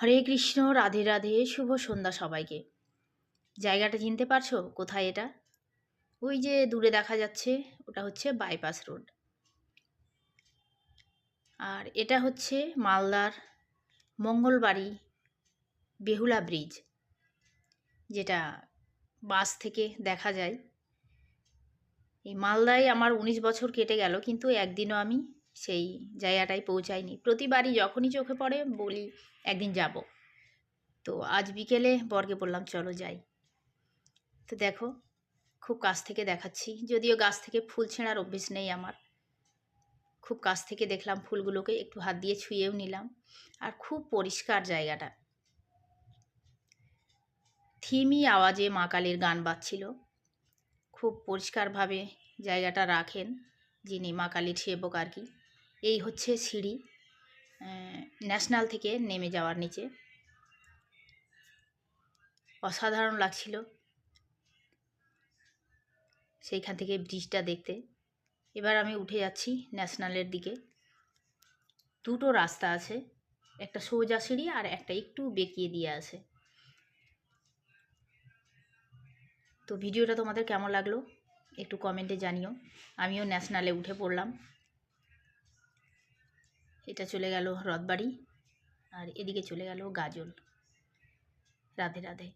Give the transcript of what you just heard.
হরে কৃষ্ণ, রাধে রাধে, শুভ সন্ধ্যা সবাইকে। জায়গাটা চিনতে পারছ? কোথায় এটা? ওই যে দূরে দেখা যাচ্ছে, ওটা হচ্ছে বাইপাস রোড আর এটা হচ্ছে মালদার মঙ্গলবাড়ি বেহুলা ব্রিজ যেটা বাস থেকে দেখা যায়। এই মালদায় আমার উনিশ বছর কেটে গেল, কিন্তু একদিনও আমি সেই জায়গাটায় পৌঁছায়নি। প্রতিবারই যখনই চোখে পড়ে বলি, একদিন যাব। তো আজ বিকেলে বরকে বললাম, চলো যাই। তো দেখো, খুব কাছ থেকে দেখাচ্ছি। যদিও গাছ থেকে ফুল ছেঁড়ার অভ্যেস নেই আমার। খুব কাছ থেকে দেখলাম ফুলগুলোকে, একটু হাত দিয়ে ছুঁয়েও নিলাম। আর খুব পরিষ্কার জায়গাটা। থিমি আওয়াজে মা কালীর গান বাজছিল। খুব পরিষ্কারভাবে জায়গাটা রাখেন। যিনি মা কালীর সেবক আর কি। এই হচ্ছে সিঁড়ি ন্যাশনাল থেকে নেমে যাওয়ার নিচে। অসাধারণ লাগছিল সেইখান থেকে ব্রিজটা দেখতে। এবার আমি উঠে যাচ্ছি ন্যাশনালের দিকে। দুটো রাস্তা আছে, একটা সোজা সিঁড়ি আর একটা একটু বেঁকিয়ে দিয়ে আছে। তো ভিডিওটা তোমাদের কেমন লাগল? একটু কমেন্টে জানিও। আমিও ন্যাশনালে উঠে পড়লাম। এটা চলে গেল রথবাড়ি, আর এদিকে চলে গেল গাজল। রাধে রাধে।